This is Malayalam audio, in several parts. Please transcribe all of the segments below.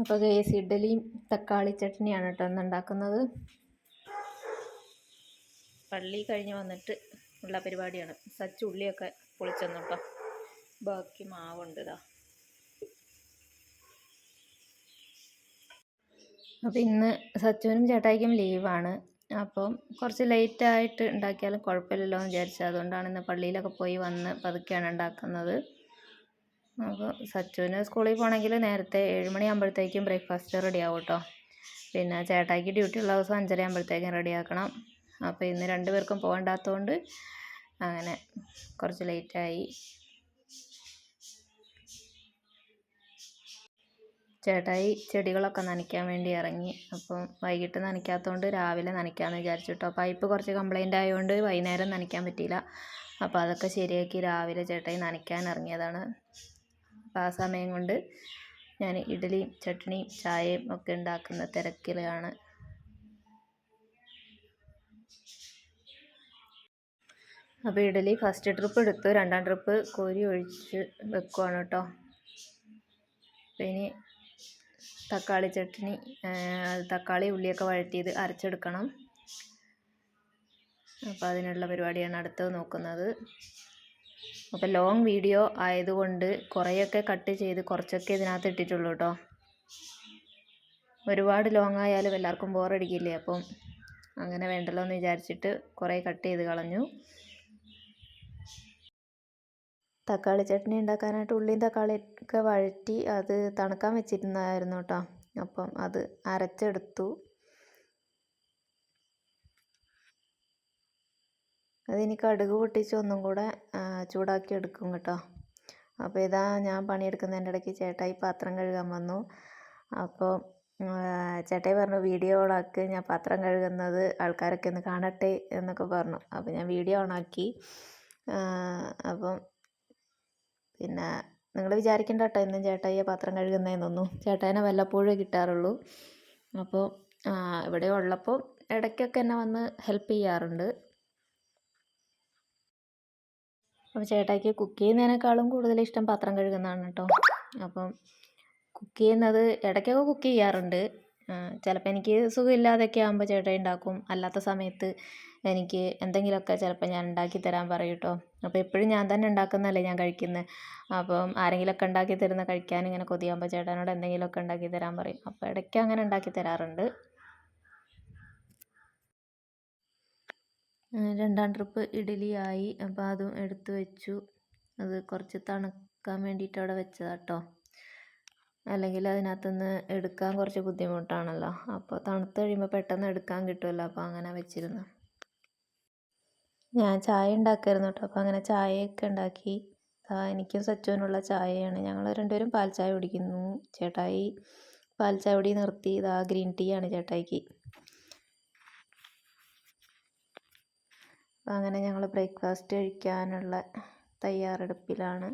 അപ്പോൾ ഗേസ് ഇഡ്ഡലിയും തക്കാളി ചട്നിയാണ് കേട്ടോ ഇന്ന് ഉണ്ടാക്കുന്നത്. പള്ളി കഴിഞ്ഞ് വന്നിട്ട് ഉള്ള പരിപാടിയാണ്. സച്ച് ഉള്ളിയൊക്കെ പൊളിച്ചെന്നു കേട്ടോ ബാക്കി മാവുണ്ട് ഇതാ അപ്പോൾ ഇന്ന് സച്ചുവിനും ചേട്ടായിക്കും ലീവാണ്. അപ്പം കുറച്ച് ലേറ്റായിട്ട് ഉണ്ടാക്കിയാലും കുഴപ്പമില്ലല്ലോ എന്ന് വിചാരിച്ചത് അതുകൊണ്ടാണ് ഇന്ന് പള്ളിയിലൊക്കെ പോയി വന്ന് പതുക്കെയാണ് ഉണ്ടാക്കുന്നത്. അപ്പോൾ സച്ചുവിന് സ്കൂളിൽ പോകണമെങ്കിൽ നേരത്തെ ഏഴ് മണിയാകുമ്പോഴത്തേക്കും ബ്രേക്ക്ഫാസ്റ്റ് റെഡി ആവും കേട്ടോ പിന്നെ ചേട്ടായിക്ക് ഡ്യൂട്ടി ഉള്ള ദിവസം അഞ്ചര ആകുമ്പോഴത്തേക്കും റെഡി ആക്കണം. അപ്പോൾ ഇന്ന് രണ്ട് പേർക്കും പോകണ്ടാത്തതുകൊണ്ട് അങ്ങനെ കുറച്ച് ലേറ്റായി ചേട്ടായി ചെടികളൊക്കെ നനയ്ക്കാൻ വേണ്ടി ഇറങ്ങി. അപ്പം വൈകിട്ട് നനയ്ക്കാത്തതുകൊണ്ട് രാവിലെ നനയ്ക്കാമെന്ന് വിചാരിച്ചു കേട്ടോ പൈപ്പ് കുറച്ച് കംപ്ലൈന്റ് ആയതുകൊണ്ട് വൈകുന്നേരം നനയ്ക്കാൻ പറ്റിയില്ല. അപ്പോൾ അതൊക്കെ ശരിയാക്കി രാവിലെ ചേട്ടായി നനയ്ക്കാൻ ഇറങ്ങിയതാണ്. ആ സമയം കൊണ്ട് ഞാൻ ഇഡ്ഡലിയും ചട്നിയും ചായയും ഒക്കെ ഉണ്ടാക്കുന്ന തിരക്കിലാണ്. അപ്പോൾ ഇഡ്ഡലി ഫസ്റ്റ് ട്രിപ്പ് എടുത്തു. രണ്ടാം ട്രിപ്പ് കോരി ഒഴിച്ച് വെക്കുവാണ് കേട്ടോ ഇനി തക്കാളി ചട്നി തക്കാളി ഉള്ളിയൊക്കെ വഴറ്റിയത് അരച്ചെടുക്കണം. അപ്പോൾ അതിനുള്ള പരിപാടിയാണ് അടുത്തത് നോക്കുന്നത്. അപ്പോൾ ലോങ് വീഡിയോ ആയതുകൊണ്ട് കുറേയൊക്കെ കട്ട് ചെയ്ത് കുറച്ചൊക്കെ ഇതിനകത്ത് ഇട്ടിട്ടുള്ളൂ കേട്ടോ ഒരുപാട് ലോങ് ആയാലും എല്ലാവർക്കും ബോറടിക്കില്ലേ അപ്പം അങ്ങനെ വേണ്ടല്ലോ എന്ന് വിചാരിച്ചിട്ട് കുറേ കട്ട് ചെയ്ത് കളഞ്ഞു. തക്കാളി ചട്നി ഉണ്ടാക്കാനായിട്ട് ഉള്ളിയും തക്കാളിയൊക്കെ വഴറ്റി അത് തണുക്കാൻ വെച്ചിരുന്നതായിരുന്നു കേട്ടോ അപ്പം അത് അരച്ചെടുത്തു. അതിനി കടുക് പൊട്ടിച്ച് ഒന്നും കൂടെ ചൂടാക്കി എടുക്കും കേട്ടോ. അപ്പോൾ ഇതാ ഞാൻ പണിയെടുക്കുന്നതിന്റെ ഇടയ്ക്ക് ചേട്ടായി പാത്രം കഴുകാൻ വന്നു. അപ്പോൾ ചേട്ടായി പറഞ്ഞു വീഡിയോ ഓണാക്ക് ഞാൻ പാത്രം കഴുകുന്നത് ആൾക്കാരൊക്കെ ഒന്ന് കാണട്ടെ എന്നൊക്കെ പറഞ്ഞു. അപ്പോൾ ഞാൻ വീഡിയോ ഓണാക്കി. അപ്പം പിന്നെ നിങ്ങൾ വിചാരിക്കേണ്ട കേട്ടോ ഇന്നും ചേട്ടായിയെ പാത്രം കഴുകുന്നതെന്നൊന്നും. ചേട്ടായിനെ വല്ലപ്പോഴേ കിട്ടാറുള്ളൂ. അപ്പോൾ ഇവിടെ ഉള്ളപ്പോൾ ഇടയ്ക്കൊക്കെ എന്നെ വന്ന് ഹെൽപ്പ് ചെയ്യാറുണ്ട്. അപ്പോൾ ചേട്ടായിക്ക് കുക്ക് ചെയ്യുന്നതിനേക്കാളും കൂടുതൽ ഇഷ്ടം പാത്രം കഴുകുന്നതാണ് കേട്ടോ. അപ്പം കുക്ക് ചെയ്യുന്നത് ഇടയ്ക്കൊക്കെ കുക്ക് ചെയ്യാറുണ്ട്. ചിലപ്പോൾ എനിക്ക് സുഖമില്ലാതെയൊക്കെ ആകുമ്പോൾ ചേട്ടായി ഉണ്ടാക്കും. അല്ലാത്ത സമയത്ത് എനിക്ക് എന്തെങ്കിലുമൊക്കെ ചിലപ്പോൾ ഞാൻ ഉണ്ടാക്കി തരാൻ പറയും കേട്ടോ. അപ്പോൾ എപ്പോഴും ഞാൻ തന്നെ ഉണ്ടാക്കുന്നതല്ലേ ഞാൻ കഴിക്കുന്നത് അപ്പം ആരെങ്കിലുമൊക്കെ ഉണ്ടാക്കി തരുന്ന കഴിക്കാൻ ഇങ്ങനെ കൊതിയാകുമ്പോൾ ചേട്ടനോട് എന്തെങ്കിലുമൊക്കെ ഉണ്ടാക്കി തരാൻ പറയും. അപ്പോൾ ഇടയ്ക്ക് അങ്ങനെ ഉണ്ടാക്കി തരാറുണ്ട്. രണ്ടാം ട്രിപ്പ് ഇഡ്ഡലിയായി. അപ്പോൾ അതും എടുത്തു വെച്ചു. അത് കുറച്ച് തണുക്കാൻ വേണ്ടിയിട്ട് അവിടെ വെച്ചതാണ് കേട്ടോ അല്ലെങ്കിൽ അതിനകത്തുനിന്ന് എടുക്കാൻ കുറച്ച് ബുദ്ധിമുട്ടാണല്ലോ. അപ്പോൾ തണുത്ത് കഴിയുമ്പോൾ പെട്ടെന്ന് എടുക്കാൻ കിട്ടുമല്ലോ അപ്പോൾ അങ്ങനെ വെച്ചിരുന്നു. ഞാൻ ചായ ഉണ്ടാക്കായിരുന്നു കേട്ടോ അപ്പോൾ അങ്ങനെ ചായയൊക്കെ ഉണ്ടാക്കി എനിക്കും സച്ചുവിനുള്ള ചായയാണ്. ഞങ്ങൾ രണ്ടുപേരും പാൽ ചായ കുടിക്കുന്നു. ചേട്ടായി പാൽ ചായ കുടി നിർത്തി. ഇതാ ഗ്രീൻ ടീ ആണ് ചേട്ടായിക്ക്. അങ്ങനെ ഞങ്ങൾ ബ്രേക്ക്ഫാസ്റ്റ് കഴിക്കാനുള്ള തയ്യാറെടുപ്പിലാണ്.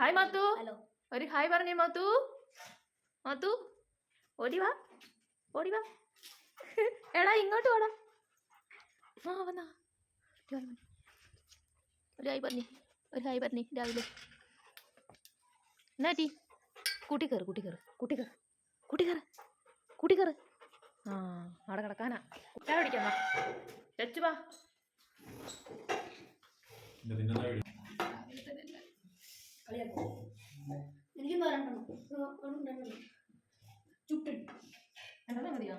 ഹായ് മാത്തു ഒരു ഹായ് പറഞ്ഞേ മാത്തു മാത്തു ഓടി വാ. ഓടി വാ. എടാ ഇങ്ങോട്ട് വാടാ. ആ വന്നാ. ഒരു ഹായ് പറഞ്ഞേ ഒരു ഹായ് പറഞ്ഞേ രാവിലെ. എന്നാ ടീ? കൂട്ടി കയറ് കൂട്ടി കയറ് കൂട്ടി കയറ് കൂട്ടി കയറ് കൂട്ടി കയറ് ആ അവിടെ കിടക്കാനാ. ചായ പിടിക്കാം വാ. ചച്ചു വാ. എനിക്ക് ചുട്ടിട്ട് രണ്ടെണ്ണം മതിയോ?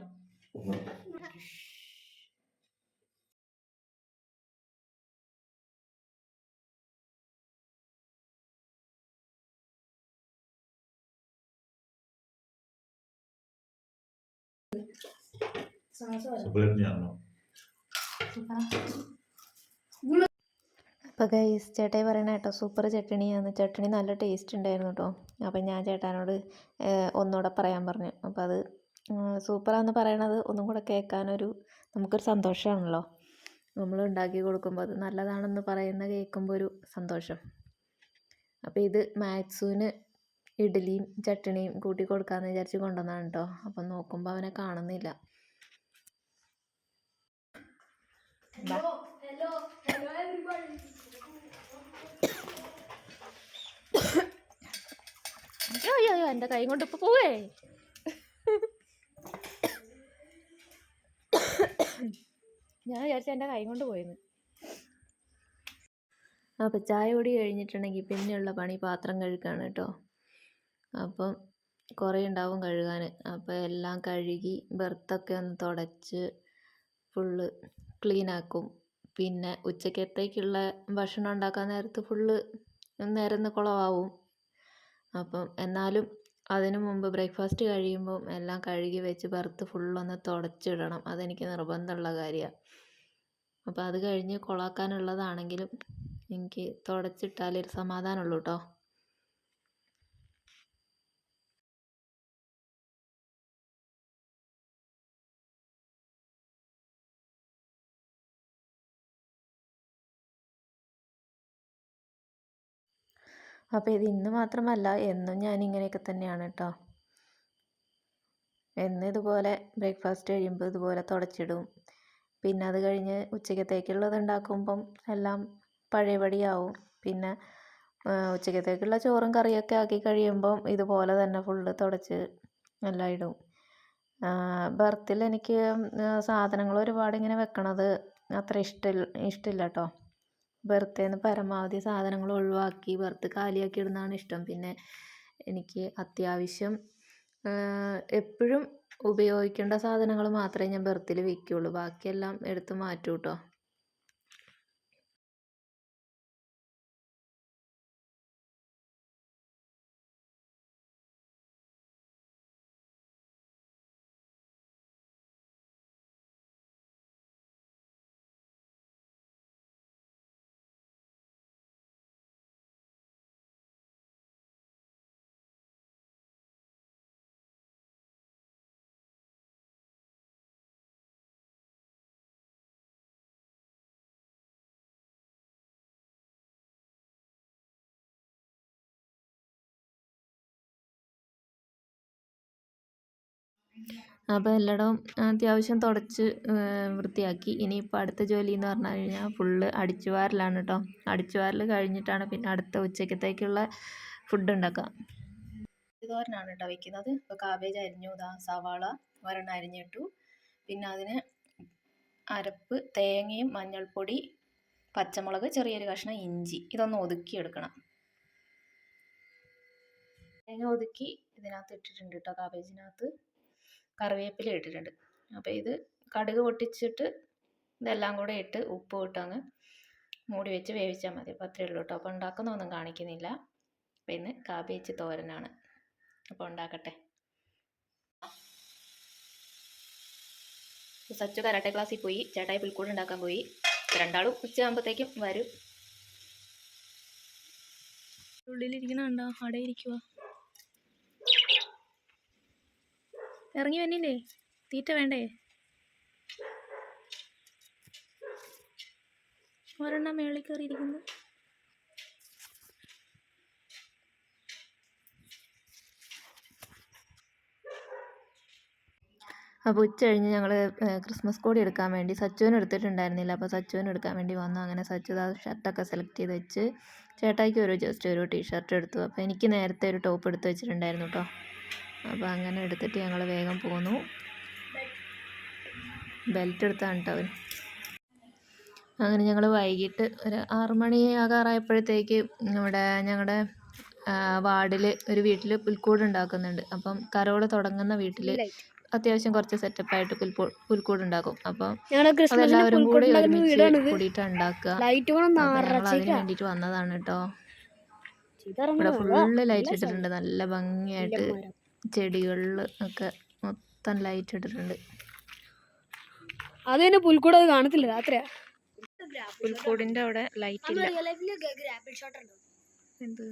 അപ്പോൾ ഗൈസ് ചേട്ടായി പറയണ കേട്ടോ സൂപ്പർ ചട്ടണിയാണ് ചട്ടണി നല്ല ടേസ്റ്റ് ഉണ്ടായിരുന്നു കേട്ടോ അപ്പം ഞാൻ ചേട്ടാനോട് ഒന്നുകൂടെ പറയാൻ പറഞ്ഞു. അപ്പോൾ അത് സൂപ്പറാന്ന് പറയണത് ഒന്നും കൂടെ കേൾക്കാനൊരു നമുക്കൊരു സന്തോഷമാണല്ലോ. നമ്മൾ ഉണ്ടാക്കി കൊടുക്കുമ്പോൾ അത് നല്ലതാണെന്ന് പറയുന്ന കേൾക്കുമ്പോൾ ഒരു സന്തോഷം. അപ്പോൾ ഇത് മാത്സുവിന് ഇഡ്ഡലിയും ചട്ടണിയും കൂട്ടി കൊടുക്കാമെന്ന് വിചാരിച്ച് കൊണ്ടുവന്നാണ് കേട്ടോ അപ്പം നോക്കുമ്പോൾ അവനെ കാണുന്നില്ല. Hello, hello, hello everybody. അയ്യോ അയ്യോ എന്റെ കൈ കൊണ്ട് ഇപ്പോൾ പോവേ. ഞാൻ വിചാരിച്ച എന്റെ കൈ കൊണ്ട് പോയിന്ന്. അപ്പോൾ ചായ പൊടി കഴിഞ്ഞിട്ടുണ്ടെങ്കിൽ പിന്നെയുള്ള പണി പാത്രം കഴുകാണ് കേട്ടോ. അപ്പം കുറേ ഉണ്ടാവും കഴുകാൻ. അപ്പോൾ എല്ലാം കഴുകി ബെർത്തൊക്കെ ഒന്ന് തുടച്ച് ഫുള്ള് ക്ലീനാക്കും. പിന്നെ ഉച്ചക്കത്തേക്കുള്ള ഭക്ഷണം ഉണ്ടാക്കാൻ നേരത്ത് ഫുള്ള് നിരന്ന് കുളമാവും അപ്പം എന്നാലും അതിനു മുമ്പ് ബ്രേക്ക്ഫാസ്റ്റ് കഴിയുമ്പം എല്ലാം കഴുകി വെച്ച് വറുത്ത് ഫുള്ളൊന്ന് തുടച്ചിടണം. അതെനിക്ക് നിർബന്ധമുള്ള കാര്യമാണ് അപ്പോൾ അത് കഴിഞ്ഞ് കുളമാക്കാനുള്ളതാണെങ്കിലും എനിക്ക് തുടച്ചിട്ടാലേ ഒരു സമാധാനമുള്ളൂ കേട്ടോ അപ്പോൾ ഇത് ഇന്ന് മാത്രമല്ല എന്നും ഞാൻ ഇങ്ങനെയൊക്കെ തന്നെയാണ് കേട്ടോ എന്നും ഇതുപോലെ ബ്രേക്ക്ഫാസ്റ്റ് കഴിയുമ്പോൾ ഇതുപോലെ തുടച്ചിടും. പിന്നെ അത് കഴിഞ്ഞ് ഉച്ചക്കത്തേക്കുള്ളത് ഉണ്ടാക്കുമ്പം എല്ലാം പഴയപടിയാവും. പിന്നെ ഉച്ചക്കത്തേക്കുള്ള ചോറും കറിയൊക്കെ ആക്കി കഴിയുമ്പം ഇതുപോലെ തന്നെ ഫുള്ള് തുടച്ച് എല്ലാം ഇടും. ബർത്തിൽ എനിക്ക് സാധനങ്ങൾ ഒരുപാട് ഇങ്ങനെ വെക്കണത് അത്ര ഇഷ്ടമില്ല ഇഷ്ടമില്ല കേട്ടോ ബർത്തേന്ന് പരമാവധി സാധനങ്ങൾ ഒഴിവാക്കി ബെർത്ത് കാലിയാക്കി ഇടുന്നതാണ് ഇഷ്ടം. പിന്നെ എനിക്ക് അത്യാവശ്യം എപ്പോഴും ഉപയോഗിക്കേണ്ട സാധനങ്ങൾ മാത്രമേ ഞാൻ ബെർത്തിൽ വെക്കുകയുള്ളൂ ബാക്കിയെല്ലാം എടുത്ത് മാറ്റും കേട്ടോ അപ്പോൾ എല്ലായിടവും അത്യാവശ്യം തുടച്ച് വൃത്തിയാക്കി. ഇനിയിപ്പോൾ അടുത്ത ജോലി എന്ന് പറഞ്ഞു കഴിഞ്ഞാൽ ഫുള്ള് അടിച്ചു വാരലാണ് കേട്ടോ. അടിച്ചു വാരൽ കഴിഞ്ഞിട്ടാണ് പിന്നെ അടുത്ത ഉച്ചക്കത്തേക്കുള്ള ഫുഡ് ഉണ്ടാക്കുക. തോരനാണ് കേട്ടോ വെക്കുന്നത്. ഇപ്പോൾ കാബേജ് അരിഞ്ഞു ഇതാ സവാള ഒരെണ്ണം അരിഞ്ഞിട്ടു. പിന്നെ അതിന് അരപ്പ് തേങ്ങയും മഞ്ഞൾപ്പൊടി പച്ചമുളക് ചെറിയൊരു കഷ്ണം ഇഞ്ചി. ഇതൊന്ന് ഒതുക്കിയെടുക്കണം. തേങ്ങ ഒതുക്കി ഇതിനകത്ത് ഇട്ടിട്ടുണ്ട് കേട്ടോ കാബേജിനകത്ത്. കറിവേപ്പില ഇട്ടിട്ടുണ്ട്. അപ്പോൾ ഇത് കടുക് പൊട്ടിച്ചിട്ട് ഇതെല്ലാം കൂടെ ഇട്ട് ഉപ്പ് ഇട്ടങ്ങ് മൂടി വെച്ച് വേവിച്ചാൽ മതി. അപ്പോൾ അത്രയേ ഉള്ളൂ കേട്ടോ അപ്പോൾ ഉണ്ടാക്കുന്നൊന്നും കാണിക്കുന്നില്ല. പിന്നെ കാബേജ് തോരനാണ്. അപ്പോൾ ഉണ്ടാക്കട്ടെ. സച്ചു കരാട്ടെ ക്ലാസ്സിൽ പോയി. ചേട്ടായി പുൽക്കൂട് ഉണ്ടാക്കാൻ പോയി. രണ്ടാളും ഉച്ചയാകുമ്പോഴത്തേക്കും വരും. ഉള്ളിലിരിക്കണ കണ്ടോ? അവിടെ ഇരിക്കുക ഇറങ്ങി വന്നില്ലേ തീറ്റ വേണ്ടേ? ഒരെണ്ണം മേളിൽ കയറിയിരിക്കുന്നു. അപ്പോൾ ഉച്ച കഴിഞ്ഞ് ഞങ്ങൾ ക്രിസ്മസ് കോടി എടുക്കാൻ വേണ്ടി സച്ചുവിന് എടുത്തിട്ടുണ്ടായിരുന്നില്ല. അപ്പോൾ സച്ചുവിന് എടുക്കാൻ വേണ്ടി വന്നു. അങ്ങനെ സച്ചു ആ ഷർട്ടൊക്കെ സെലക്ട് ചെയ്ത് വെച്ച് ചേട്ടായിക്ക് ഒരു ജസ്റ്റ് ഒരു ടീഷർട്ട് എടുത്തു. അപ്പോൾ എനിക്ക് നേരത്തെ ഒരു ടോപ്പ് എടുത്ത് വെച്ചിട്ടുണ്ടായിരുന്നു കേട്ടോ. അപ്പോൾ അങ്ങനെ എടുത്തിട്ട് ഞങ്ങൾ വേഗം പോന്നു. ബെൽറ്റ് എടുത്താണ് കേട്ടോ അവൻ. അങ്ങനെ ഞങ്ങൾ വൈകിട്ട് ഒരു ആറു മണി ആകാറായപ്പോഴത്തേക്ക് നമ്മുടെ ഞങ്ങളുടെ വാർഡിൽ ഒരു വീട്ടിൽ പുൽക്കൂട് ഉണ്ടാക്കുന്നുണ്ട്. അപ്പം കരോൾ തുടങ്ങുന്ന വീട്ടിൽ അത്യാവശ്യം കുറച്ച് സെറ്റപ്പായിട്ട് ആയിട്ട് പുൽക്കൂട് ഉണ്ടാക്കും. അപ്പം എല്ലാവരും കൂടി ഒരുമിച്ച് കൂടിയിട്ട് ഉണ്ടാക്കുക. അതിന് വേണ്ടിയിട്ട് വന്നതാണ് കേട്ടോ ഇവിടെ ഫുള്ള് ലൈറ്റ് ഇട്ടിട്ടുണ്ട്. നല്ല ഭംഗിയായിട്ട് ചെടികളിൽ ഒക്കെ മൊത്തം ലൈറ്റ് ഇട്ടിട്ടുണ്ട്. അത് തന്നെ പുൽക്കൂട് അത് കാണത്തില്ല രാത്രിയാ പുൽക്കൂടിന്റെ അവിടെ ലൈറ്റ് ഇല്ല. എന്ത്?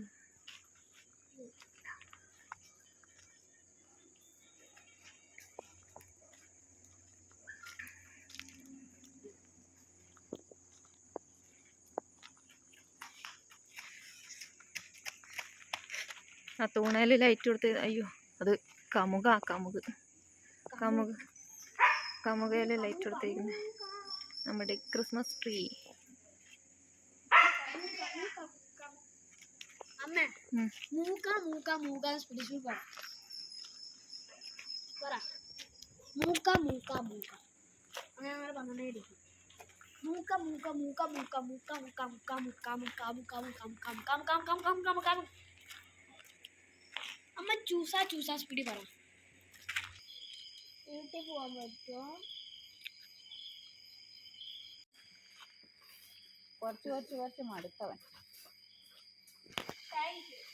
ആ തൂണയിൽ ലൈറ്റ് കൊടുത്ത് അയ്യോ. അത് കമുക കമുക് കമുക് കമുകയിൽ ലൈറ്റ് കൊടുത്തിരിക്കുന്നത് നമ്മുടെ ക്രിസ്മസ് ട്രീ മൂക്ക മൂക്ക മൂക്ക സ്പെഷ്യൽ പറ പറ മൂക്ക മൂക്ക മൂക്ക അങ്ങനെ പറഞ്ഞോണ്ടേയിരിക്കും മൂക്ക മൂക്ക മൂക്ക മൂക്ക മൂക്ക മൂക്ക മൂക്ക മൂക്ക മൂക്ക മൂക്ക മൂക്ക മൂക്ക മൂക്ക മൂക്ക മൂക്ക മൂക്ക മൂക്ക മൂക്ക അമ്മ ചൂസാ ചൂസാ സ്പീഡിൽ പറ. വീട്ടിൽ പോകാൻ പറ്റുമോ? കുറച്ച് കുറച്ച് കുറച്ച് മടുത്തവൻ. Thank you